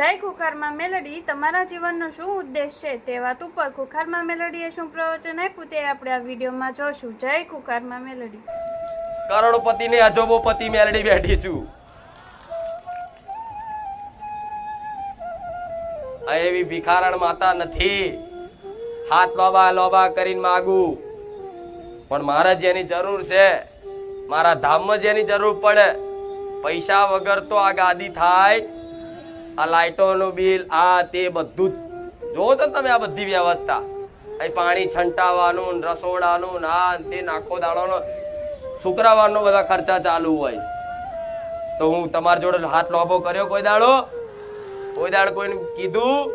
જય ખુખારમાં મેલડી, તમારા જીવનનો શું ઉદ્દેશ છે? તે વાત ઉપર ખુખારમાં મેલડીએ શું પ્રવચન આપ્યું તે આપણે આ વિડીયોમાં જોશું. જય ખુખારમાં મેલડી. કરોડપતિ ને અજોબોપતિ મેલડી બેઠી છું આ એવી ભિખારણ માતા નથી. હાથ લોબા લોબા કરીને માગું. પણ મારે જેની જરૂર છે, મારા ધામમાં જેની જરૂર પડે, પૈસા વગર તો આ ગાદી થાય. આ લાઇટોનું બિલ, આ તે બધું જ. જોવો છો ને તમે આ બધી વ્યવસ્થા? અહીં પાણી છંટાવાનું રસોડાનું આ તે નાખો દાડોનો શુક્રવારનો બધા ખર્ચા ચાલુ હોય છે. તો હું તમારા જોડે હાથ લોભો કર્યો કોઈ દાડો? કોઈ દાડ કોઈને કીધું?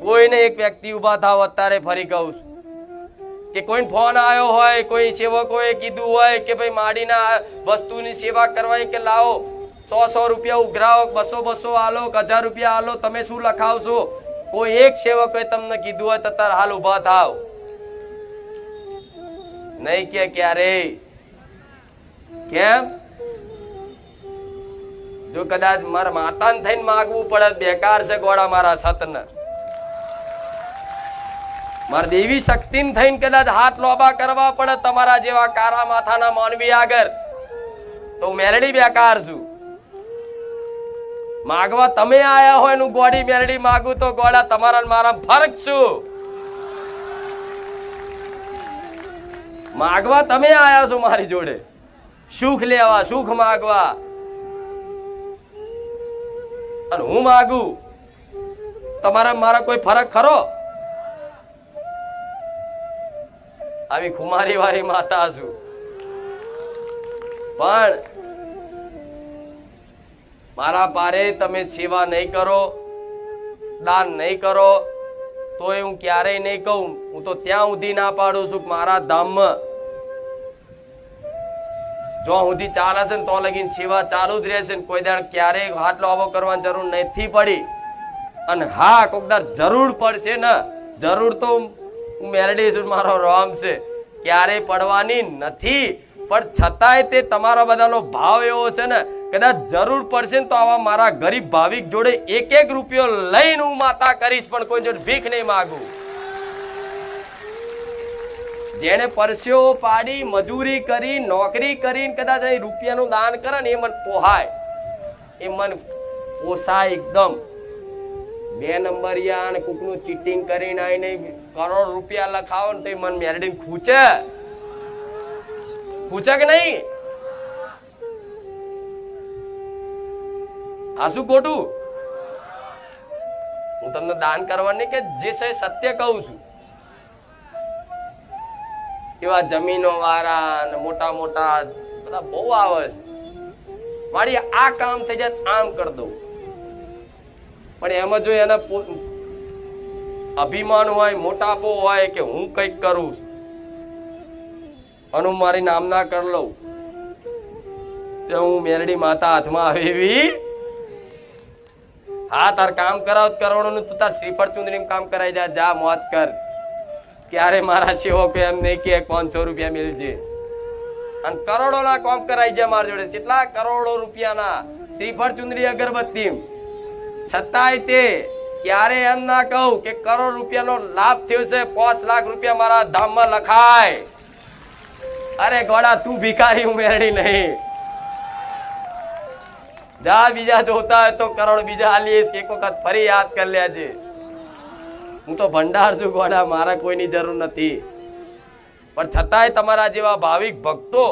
કોઈને એક વ્યક્તિ ઊભા થાવ અત્યારે ફરી કહું છું. કે કોઈ ફોન આવ્યો હોય, કોઈ સેવકોએ કીધું હોય કે ભાઈ માડીના વસ્તુની સેવા કરવાની કે લાવો. સો સો રૂપિયા ઉઘરાવો બસો બસો આલો હજાર રૂપિયા આલો, તમે શું લખાવશો? કોઈ એક સેવકોએ તમને કીધું હોય તો હાલ ઊભા થાવ. નહીં કે ક્યારે. કેમ? જો કદાચ મારા માતાને થઈને માગવું પડે બેકાર છે ગોળા મારા સતને. મારા દેવી શક્તિને થઈને કદાચ હાથ લોબા કરવા પડે તમારા જેવા કારા માથાના માનવી આગળ, તો હું મેરડી બેકાર છું. માગવા તમે આયા હોયનું ગોડી મેરડી માગું તો ગોળા તમારા મારા ફરક છું માગવા તમે આયા છો મારી જોડે. સુખ લેવા, સુખ માગવા. અને હું માગું? તમારા મારા કોઈ ફરક ખરો? આવી ખુમારી વાળી માતા છું. પણ મારા પારે તમે સેવા નહીં કરો, દાન નહીં કરો, તોય હું ક્યારેય નહીં કહું. હું તો ત્યાં સુધી ના પાડું છું મારા ધામમાં. જો સુધી ચાલે છે ને તો લગીને સેવા ચાલુ જ રહેશે ને કોઈ દાડ ક્યારેય હાથ લાવો કરવાની જરૂર નથી પડી. અને હા, કોક દાડ જરૂર પડશે ને, જરૂર તો હું મેરડી છું મારો રોમ છે. ક્યારેય પડવાની નથી. પણ છતાંય તે તમારા બધાનો ભાવ એવો છે ને કદાચ જરૂર પડશે ને તો આવા મારા ગરીબ ભાવિક જોડે એક એક રૂપિયો લઈને હું માતા કરીશ, પણ કોઈ જોડે ભીખ નહીં માગું. જેણે પરસ્યો પાડી, મજૂરી કરી, નોકરી કરીને કદાચ અહીં રૂપિયાનું દાન કરે ને એ મન પોહાય. એ મન પોસાય એકદમ. બે નંબરિયા અને કૂકનું ચીટિંગ કરીને આવીને કરોડ રૂપિયા લખાવો ને તો એ મન મેરડીને ખૂચે. ખૂચે કે નહીં? આ ખોટું? હું તમને દાન કરવાની કે જે છે સત્ય કહું છું. એવા જમીનો વાળા મોટા મોટા બધા બહુ આવે છે. મારી આ કામ થઈ જાય આમ કરી પણ એમાં જો એના અભિમાન હોય, મોટાપો હોય કે હું કંઈક કરું છું. અને હું મારી નામના કરી લઉં. તે હું મેરડી માતા હાથમાં આવે હા, તાર કામ કરાવ કરવાનું તું તાર શ્રીફળ ચુંદડીમાં કામ કરાવી જા જા મોત કર. ક્યારે મારા સેવકો એમ નહીં કે પાંચસો રૂપિયા મિલજે. અને કરોડોના કામ કરાવી જાય મારા જોડે. કેટલા કરોડો રૂપિયાના શ્રીફળ ચુંદડી અગરબત્તી છતાંય તે ક્યારે એમ ના કહું કે કરોડ રૂપિયાનો લાભ થયો છે, પાંચ લાખ રૂપિયા મારા ધામમાં લખાય. અરે ગોડા, તું ભિખારી ઉમેરણી નહીં. જા બીજા જોતા હોય તો કરોડ બીજા આલીશ. એક વખત ફરી યાદ કરી લેજે. હું તો ભંડાર છું ગોડા, મારા કોઈની જરૂર નથી. પણ છતાંય તમારા જેવા ભાવિક ભક્તો,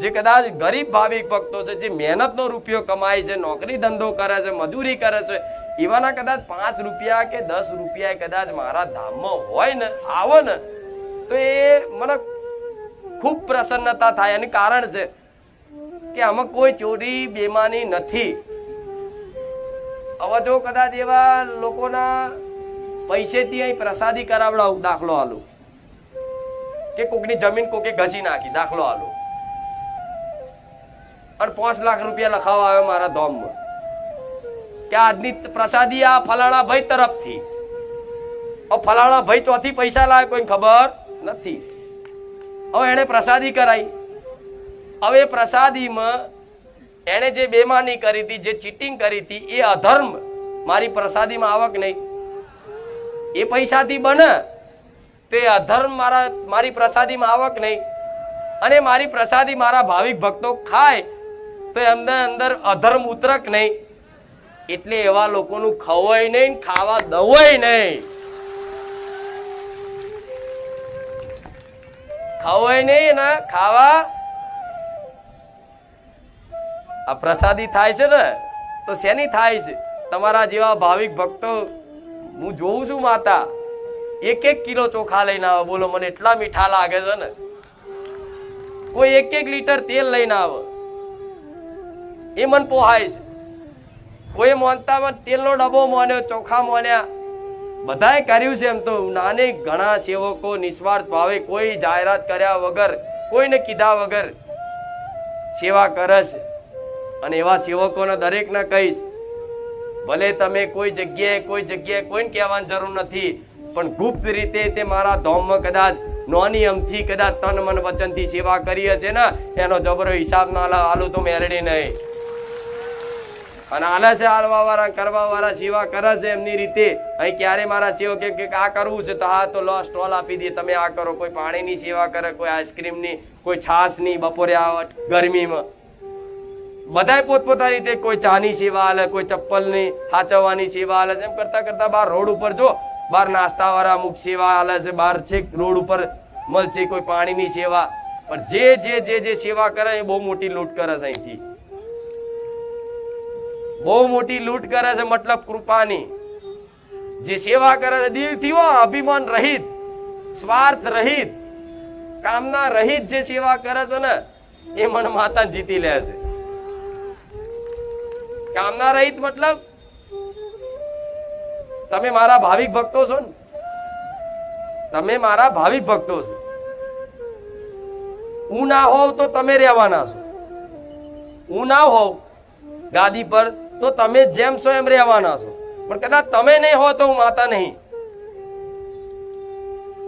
જે કદાચ ગરીબ ભાવિક ભક્તો છે, જે મહેનતનો રૂપિયો કમાય છે, નોકરી ધંધો કરે છે, મજૂરી કરે છે, એવાના કદાચ પાંચ રૂપિયા કે દસ રૂપિયા કદાચ મારા ધામમાં હોય ને, આવો ને, તો એ મને ખૂબ પ્રસન્નતા થાય. એનું કારણ છે કે આમાં કોઈ ચોરી બેમાની નથી. હવે જો કદાચ એવા લોકોના પૈસેથી અહીં પ્રસાદી કરાવડાવું, દાખલો આલું. કે કોકની જમીન કોકે ઘસી નાખી, દાખલો આલો. અને પાંચ લાખ રૂપિયા લખાવા આવ્યો મારા ધોમમાં. કે આજની પ્રસાદી આ ફલાણા ભાઈ તરફથી. ફલાણા ભાઈ ચોથી પૈસા લાવે કોઈને ખબર નથી. હવે એણે પ્રસાદી કરાઈ. હવે પ્રસાદીમાં એણે જે બેમાની કરી હતી, જે ચીટિંગ કરી હતી, એ અધર્મ. મારી પ્રસાદીમાં આવક નહીં. એ પૈસાથી બને, તે અધર્મ મારા, મારી પ્રસાદીમાં આવક નહીં. અને મારી પ્રસાદી મારા ભાવિક ભક્તો ખાય, તો એમને અંદર અધર્મ ઉતરક નહીં. એટલે એવા લોકોનું ખવાય નહીં ખાવા દવાય નહીં. ખવાય નહીં ને ખાવા આ પ્રસાદી થાય છે ને, તો શેની થાય છે? તમારા જેવા ભાવિક ભક્તો, હું જોઉં છું માતા, એક એક કિલો ચોખા લઈને આવે, બોલો, મને એટલા મીઠા લાગે છે ને. કોઈ એક એક લીટર તેલ લઈને આવે. એ મન પોહાય છે. કોઈ મોનતામાં તેલનો ડબ્બો મોન્યો, ચોખા મોન્યા. બધાએ કર્યું છે એમ તો. નાને ઘણા સેવકો નિસ્વાર્થ ભાવે કોઈ જાહેરાત કર્યા વગર, કોઈને કીધા વગર સેવા કરે છે. અને એવા સેવકોને દરેકને કહીશ, ભલે તમે કોઈ જગ્યાએ કોઈ જગ્યાએ કોઈને કહેવાની જરૂર નથી, પણ ગુપ્ત રીતે તે મારા ધોમમાં કદાચ નોની અમથી કદાચ તન મન વચનથી સેવા કરી હશે ને, એનો જબરો હિસાબ ના આલું તો મેરડી નહીં. અને આલે છે વાળા કરવા વાળા સેવા કરે છે એમની રીતે. અહીં ક્યારે મારા સેવક કે આ કરવું છે, તો હા તો લો સ્ટોલ આપી દે, તમે આ કરો. કોઈ પાણીની સેવા કરે, કોઈ આઈસ્ક્રીમની કોઈ છાશની બપોરે આવટ ગરમીમાં. બધાય પોતપોતાની રીતે કોઈ ચાની સેવા હાલે કોઈ ચપ્પલની હાચવવાની સેવા હાલે એમ કરતાં કરતાં બહાર રોડ ઉપર જો બહાર નાસ્તાવાળા અમુક સેવા હાલે છે બહાર છેક રોડ ઉપર મળશે કોઈ પાણીની સેવા. પણ જે જે જે જે સેવા કરે એ બહુ મોટી લૂંટ કરે છે અહીંથી. બહુ મોટી લૂંટ કરે છે મતલબ કૃપાની. જે સેવા કરે છે, દિલથી અભિમાન રહિત, સ્વાર્થ રહિત, કામના રહિત જે સેવા કરે છે ને, એ મન માતા જીતી લે છે. કામના રહિત મતલબ? તમે મારા ભાવિક ભક્તો છો ને? તમે મારા ભાવિક ભક્તો છો. હું ના હોવ તો તમે રહેવાના છો. હું ના હોવ ગાદી પર તો તમે જેમ છો એમ રહેવાના છો. પણ કદાચ તમે નહીં હો તો હું માતા નહીં.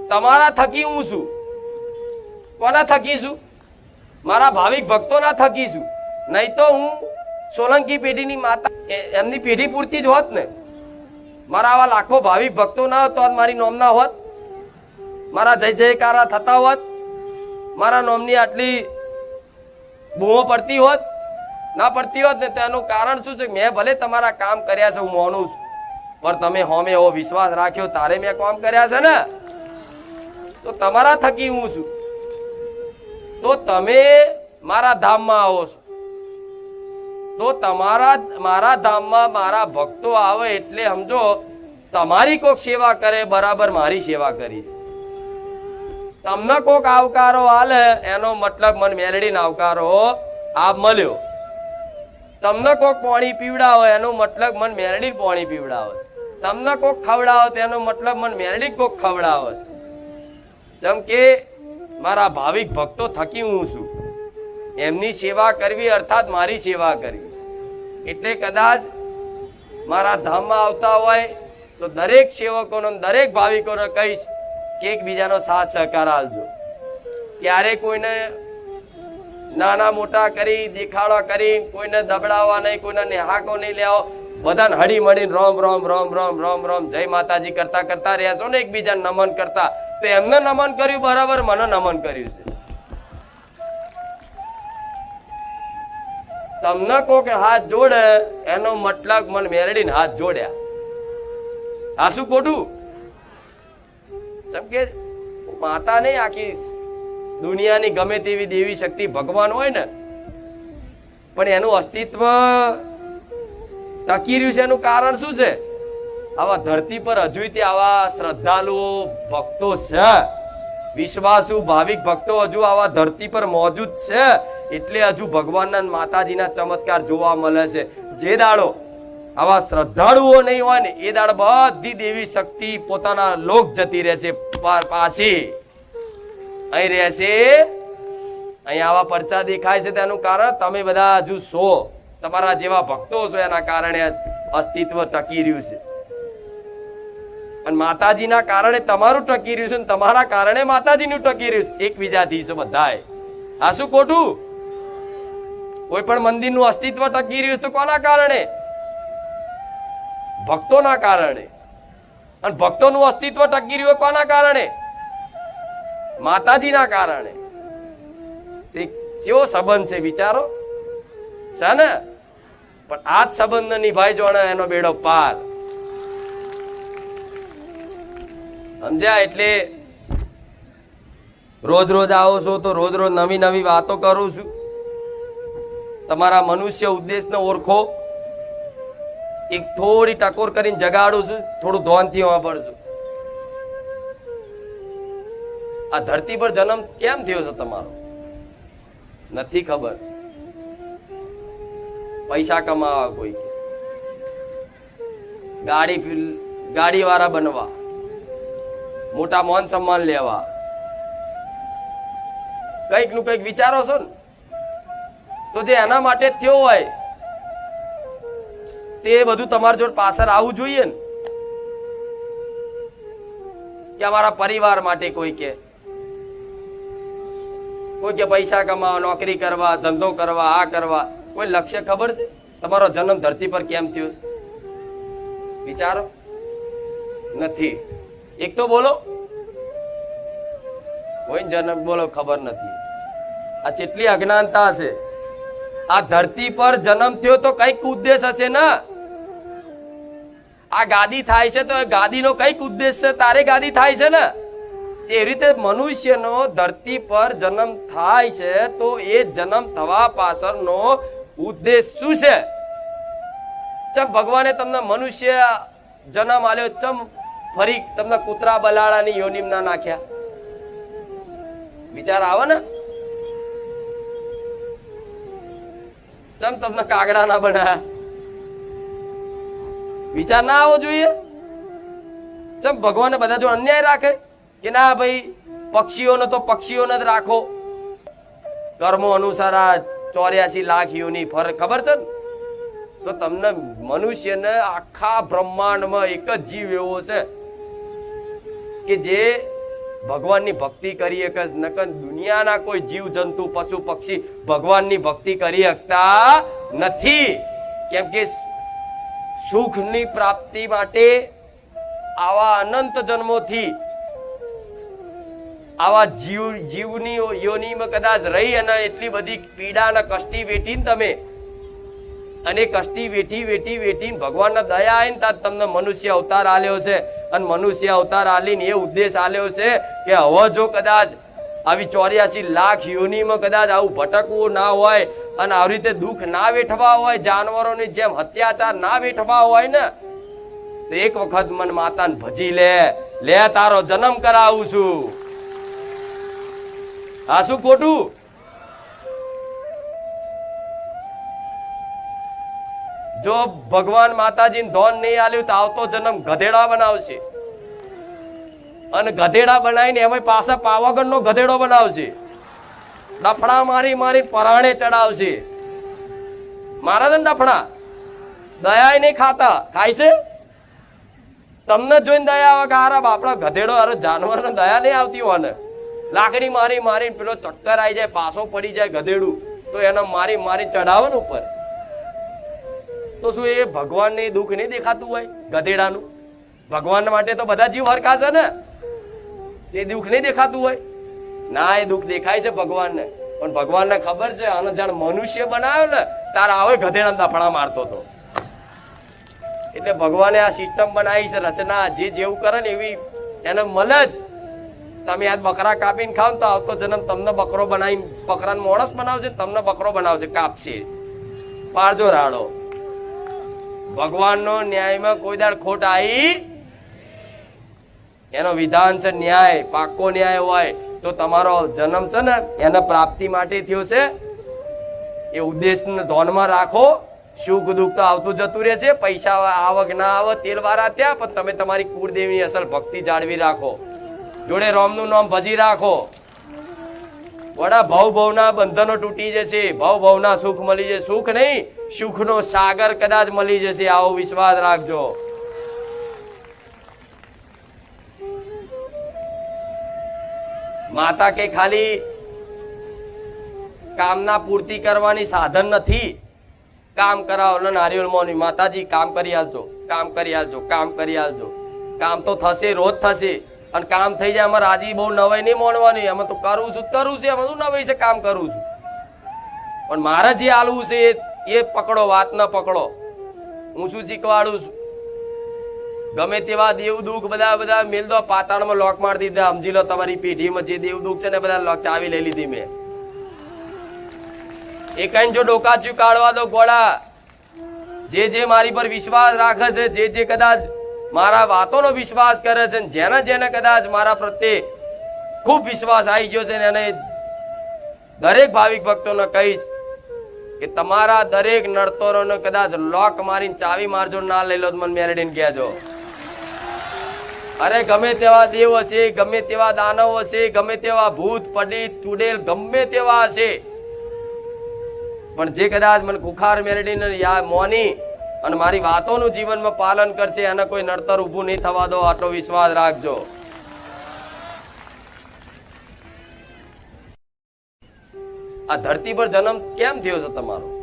તમારા થકી હું છું. કોના થકી છું? મારા ભાવિક ભક્તોના થકી છું. નહીં તો હું સોલંકી પેઢીની માતા. એમની પેઢી પૂરતી જ હોત ને. મારા આવા લાખો ભાવિ ભક્તો ના હોત તો મારી નોમના હોત. મારા જય જયકારા થતા હોત. મારા નોમની આટલી બૂમો પડતી હોત, ના પડતી હોત ને તેનું કારણ શું છે? મેં ભલે તમારા કામ કર્યા છે, હું માનું છું. પણ તમે હોમે એવો વિશ્વાસ રાખ્યો, તારે મેં કામ કર્યા છે ને? તો તમારા થકી હું છું. તો તમે મારા ધામમાં આવો છો. તો તમારા, મારા ધામમાં મારા ભક્તો આવે એટલે સમજો, તમારી કોક સેવા કરે, બરાબર મારી સેવા કરી તમને કોક આવકારો આલે, એનો મતલબ મન મેલડીને આવકારો આ મળ્યો. તમને કોક પાણી પીવડાવો, એનો મતલબ મન મેલડી પાણી પીવડાવે તમને કોક ખવડાવો, તેનો મતલબ મન મેલડી કોક ખવડાવે જેમ કે મારા ભાવિક ભક્તો થકી હું છું. એમની સેવા કરવી અર્થાત મારી સેવા કરવી. એટલે કદાચ મારા ધામમાં આવતા હોય તો દરેક સેવકોનો દરેક ભાવિકોને કહીશ કે એકબીજાનો સાથ સહકાર આપજો. ક્યારે કોઈને નાના મોટા કરી, દેખાડો કરી, કોઈને દબડાવવા નહીં, કોઈને નેહાકો નહીં લેવો, બધાને હળી મળીને રોમ રોમ રોમ રોમ રોમ રોમ, જય માતાજી કરતા કરતા રહેશો ને એકબીજાને નમન કરતા. તો એમને નમન કર્યું બરાબર, મને નમન કર્યું છે. તમને કોક હાથ જોડે, એનો મતલબ મને મેરડીને હાથ જોડ્યા. આ શું ખોટું? જેમ કે માતા નહીં આખી દુનિયાની ગમે તેવી દેવી શક્તિ ભગવાન હોય ને, પણ એનું અસ્તિત્વ ટકી રહ્યું છે, એનું કારણ શું છે? આવા ધરતી પર હજુ આવા શ્રદ્ધાળુઓ, ભક્તો છે. વિશ્વાસુ ભાવિક ભક્તો હજુ આવા ધરતી પર મોજૂદ છે. એટલે હજુ ભગવાનના માતાજીના ચમત્કાર જોવા મળે છે. જે દાડો આવા શ્રદ્ધાળુઓ નહીં હોય ને, એ દાડ બધી દેવી શક્તિ પોતાના લોક જતી રહેશે. પાછી. અહીં રહેશે. અહીં આવા પરચા દેખાય છે તેનું કારણ તમે બધા હજુ છો તમારા જેવા ભક્તો છો એના કારણે અસ્તિત્વ ટકી રહ્યું છે. અને માતાજીના કારણે તમારું ટકી રહ્યું છે અને તમારા કારણે માતાજીનું ટકી રહ્યું છે. એકબીજાથી છે બધાય. આ શું ખોટું? કોઈ પણ મંદિરનું અસ્તિત્વ ટકી રહ્યું તો કોના કારણે? ભક્તોના કારણે. અને ભક્તોનું અસ્તિત્વ ટકી રહ્યું કોના કારણે? માતાજીના કારણે. તે કેવો સંબંધ છે વિચારો? છે ને? પણ આ જ સંબંધ નિભાઈ જોણે એનો બેડો પાર. સમજ્યા? એટલે રોજ રોજ આવો છો તો રોજ રોજ નવી નવી વાતો કરું છું. તમારા મનુષ્ય ઉદ્દેશને ઓળખો. એક થોડી ટકોર કરીને જગાડું છું, થોડું ધોનથી વાપરજો આ ધરતી પર જન્મ કેમ થયો છે તમારો? નથી ખબર. પૈસા કમાવા કોઈ ગાડી ગાડી વાળા બનવા. મોટા મોન સન્માન લેવા. કંઈકનું કંઈક વિચારો છો ને? તો જે એના માટે થયો હોય, તે બધું તમારી જોડે પાછળ આવવું જોઈએ ને? કે અમારા પરિવાર માટે કોઈ કે? કોઈ કે પૈસા કમાવા, નોકરી કરવા, ધંધો કરવા, આ કરવા. કોઈ લક્ષ્ય ખબર છે? તમારો જન્મ ધરતી પર કેમ થયો વિચારો? નથી. એક તો બોલો. કોઈ જન્મ બોલો ખબર નથી. આ કેટલી અજ્ઞાનતા છે આ ધરતી પર જન્મ થયો તો કંઈક ઉદ્દેશ હશે ને? આ ગાદી થાય છે તો ગાદીનો કંઈક ઉદ્દેશ છે? તારે ગાદી થાય છે ને? એ રીતે મનુષ્યનો ધરતી પર જન્મ થાય છે તો એ જન્મ થવા પાછળનો ઉદ્દેશ શું છે? ચમ ભગવાને તમને મનુષ્ય જન્મ આલ્યો ચમ ફરી તમને કૂતરા બલાડાની યોનિમ ના નાખ્યા. વિચાર આવે ને. ચમ તમને કાગડા ના બનાયા? વિચાર ના આવવો જોઈએ. ચમ ભગવાને બધા જો અન્યાય રાખે? કે ના ભાઈ, પક્ષીઓને તો પક્ષીઓને જ રાખો. કર્મો અનુસાર આ ચોર્યાસી લાખ યોની ફર, ખબર છે ને? તો તમને મનુષ્યને આખા બ્રહ્માંડમાં એક જ જીવ એવો છે. કે જે ભગવાનની ભક્તિ કરી એક જ, નકર દુનિયાના કોઈ જીવ જંતુ પશુ, પક્ષી ભગવાનની ભક્તિ કરી શકતા નથી. કેમ કે સુખની પ્રાપ્તિ માટે આવા અનંત જન્મોથી આવા જીવ જીવની યોનીમાં કદાચ રહી અને એટલી બધી પીડા અને કષ્ટી વેઠીને તમે અને કષ્ટી વેઠી વેઠી વેઠીને ભગવાનના દયા આવીને તાર તમને મનુષ્ય અવતાર આલ્યો છે. અને મનુષ્ય અવતાર આલીને એ ઉદ્દેશ આલ્યો છે કે હવે જો કદાચ આવી ચોર્યાસી લાખ યોનીમાં કદાચ આવું ભટકવું ના હોય અને આવી રીતે દુઃખ ના વેઠવા હોય, જાનવરોની જેમ અત્યાચાર ના વેઠવા હોય ને, તો એક વખત મન માતાને ભજી લે. લે, તારો જન્મ કરાવું છું. આ શું ખોટું? જો ભગવાન માતાજીને ધોન નહીં આલ્યું તો આવતો જન્મ ગધેડા બનાવશે. અને ગધેડા બનાવીને એમાં પાછા પાવાગઢનો ગધેડો બનાવશે. ડફડા મારી મારી પરાણે ચડાવશે. મારા છે ને ડફડા દયા નહીં ખાતા. ખાય છે? તમને જોઈને દયા આવે કે હારા બાપડા ગધેડો હારો જાનવરને દયા નહીં આવતી હોય ને લાકડી મારી મારી પેલો ચક્કર આવી જાય, પાછો પડી જાય ગધેડું. તો એને મારી મારી ચડાવે ને ઉપર. તો શું એ ભગવાનને દુઃખ નહીં દેખાતું હોય ગધેડાનું? ભગવાન માટે તો બધા જીવ હરખા છે ને. એ દુઃખ નહીં દેખાતું હોય. ના, એ દુઃખ દેખાય છે ભગવાનને. પણ ભગવાનને ખબર છે, આનો જાણ મનુષ્ય બનાવ્યો ને, તારા આવે ગધેડાના દફડા મારતો હતો એટલે ભગવાને આ સિસ્ટમ બનાવી છે, રચના જે જેવું કરે ને એવી એને મળે જ. તમે આજ બકરા કાપીને ખાવ તો આવતો જન્મ તમને બકરો બનાવીને બકરાને મોણસ બનાવશે તમને બકરો બનાવશે, કાપશે. પારજો રાડો. ભગવાનનો ન્યાયમાં કોઈ દાડ ખોટ આવી એનો વિધાન છે ન્યાય પાક્કો ન્યાય હોય તો તમારો જન્મ છે ને એને પ્રાપ્તિ માટે થયો છે. એ ઉદ્દેશને ધોનમાં રાખો. સુખ દુઃખ તો આવતું જતું રહેશે પૈસા આવક ના આવે, તેલ વાળા ત્યાં પણ તમે તમારી કુળદેવીની અસલ ભક્તિ જાળવી રાખો. જોડે રોમનું નામ ભજી રાખો. વડા ભાવ ભાવના બંધનો તૂટી જશે ભાવ ભાવના સુખ મળી જશે, સુખ નહીં, સુખનો સાગર કદાચ મળી જશે, આવો વિશ્વાસ રાખજો. માતા કે ખાલી કામના પૂર્તિ કરવાની સાધન નથી. કામ કરાવો, ને મોની માતાજી, કામ કરી આલજો, કામ કરી આલજો, કામ કરી આલજો. કામ તો થશે, રોજ થશે. અને કામ થઈ જાય, અમારે રાજી બહુ નવાઈ નહીં મોનવાની અમે તો કરું છું કરું છું એમાં શું નવાઈ છે, કામ કરું છું. પણ મારે જે આલવું છે એ એ પકડો, વાત ન પકડો. હું શું શીખવાડું છું? ગમે તેવા દેવ દુઃખ બધા બધા મેલ દો, પાતાળમાં લોક મારી દીધા. સમજી લો, તમારી પેઢીમાં જે દેવ દુઃખ છે ને બધા લોક ચાવી લઈ લીધી મેં. એ કઈ જો ડોકાચ્યું કાઢવા દો ગોળા. જે જે મારી પર વિશ્વાસ રાખે છે, જે જે કદાચ મારા વાતોનો વિશ્વાસ કરે છે જેને જેને કદાચ મારા પ્રત્યે ખૂબ વિશ્વાસ આવી ગયો છે ને એને દરેક ભાવિક ભક્તોને કહીશ કે તમારા દરેક નડતરોને કદાચ લોક મારીને ચાવી મારજો ના લઈ લો મને મેરેડીને કહેજો. અરે ગમે તેવા દેવ હશે ગમે તેવા દાનવ હશે ગમે તેવા ભૂત, પંડિત, ચુડેલ, ગમે તેવા હશે પણ જે કદાચ મને ખુખાર મેરેડીને યા મોની અને મારી વાતોનું જીવનમાં પાલન કરશે એને કોઈ નડતર ઊભું નહીં થવા દો, આટલો વિશ્વાસ રાખજો. આ ધરતી પર જન્મ કેમ થયો છે તમારો?